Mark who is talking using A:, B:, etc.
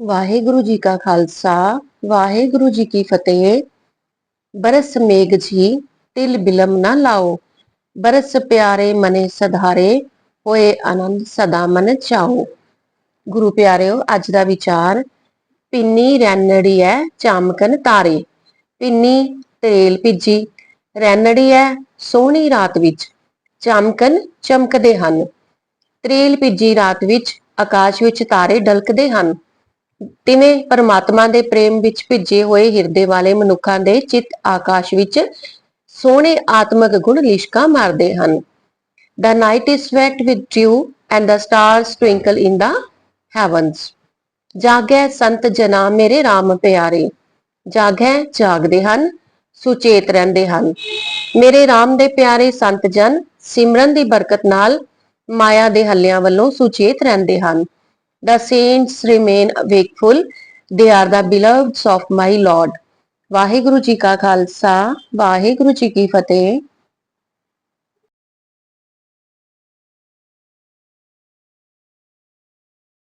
A: ਵਾਹਿਗੁਰੂ ਜੀ ਕਾ ਖਾਲਸਾ, ਵਾਹਿਗੁਰੂ ਜੀ ਕੀ ਫਤਿਹ। ਬਰਸ ਮੇਘ ਜੀ, ਤਿਲ ਬਿਲਮ ਨਾ ਲਾਓ। ਬਰਸ ਪਿਆਰੇ ਮਨੇ ਸਧਾਰੇ, ਹੋਏ ਆਨੰਦ ਸਦਾ ਮਨ ਚਾਓ। ਗੁਰੂ ਪਿਆਰਿਓ, ਅੱਜ ਦਾ ਵਿਚਾਰ, ਪਿੰਨੀ ਰੈਨੜੀ ਐ ਚਾਮਕਨ ਤਾਰੇ। ਪਿੰਨੀ ਤੇਲ ਭਿੱਜੀ, ਰੈਨੜੀ ਐ ਸੋਹਣੀ ਰਾਤ ਵਿੱਚ। ਚਾਮਕਨ ਚਮਕਦੇ ਹਨ। ਤ੍ਰੇਲ ਭਿੱਜੀ ਰਾਤ ਵਿੱਚ, ਆਕਾਸ਼ ਵਿੱਚ ਤਾਰੇ ਡਲਕਦੇ ਹਨ। ਤਿਵੇਂ ਪਰਮਾਤਮਾ ਦੇ ਪ੍ਰੇਮ ਵਿੱਚ ਭਿੱਜੇ ਹੋਏ ਹਿਰਦੇ ਵਾਲੇ ਮਨੁੱਖਾਂ ਦੇ ਚਿੱਤ ਆਕਾਸ਼ ਵਿੱਚ ਸੋਹਣੇ ਆਤਮਿਕ ਗੁਣ ਲਿਸ਼ਕਾ ਮਾਰਦੇ ਹਨ। The night is wet with dew and the stars twinkle in the heavens. ਜਾਗੈ ਸੰਤ ਜਨਾ ਮੇਰੇ RAM ਪਿਆਰੇ, ਜਾਗੈ ਜਾਗਦੇ ਹਨ, ਸੁਚੇਤ ਰਹਿੰਦੇ ਹਨ। ਮੇਰੇ RAM ਦੇ ਪਿਆਰੇ ਸੰਤ ਜਨ, ਸਿਮਰਨ ਦੀ ਬਰਕਤ ਨਾਲ ਮਾਇਆ ਦੇ ਹੱਲਿਆਂ ਵੱਲੋਂ ਸੁਚੇਤ ਰਹਿੰਦੇ ਹਨ। The saints remain wakeful. They are the beloveds of my Lord. Waheguru ji ਕਾ ਖਾਲਸਾ ਵਾਹਿਗੁਰੂ ਜੀ ਕੀ ਫਤਿਹ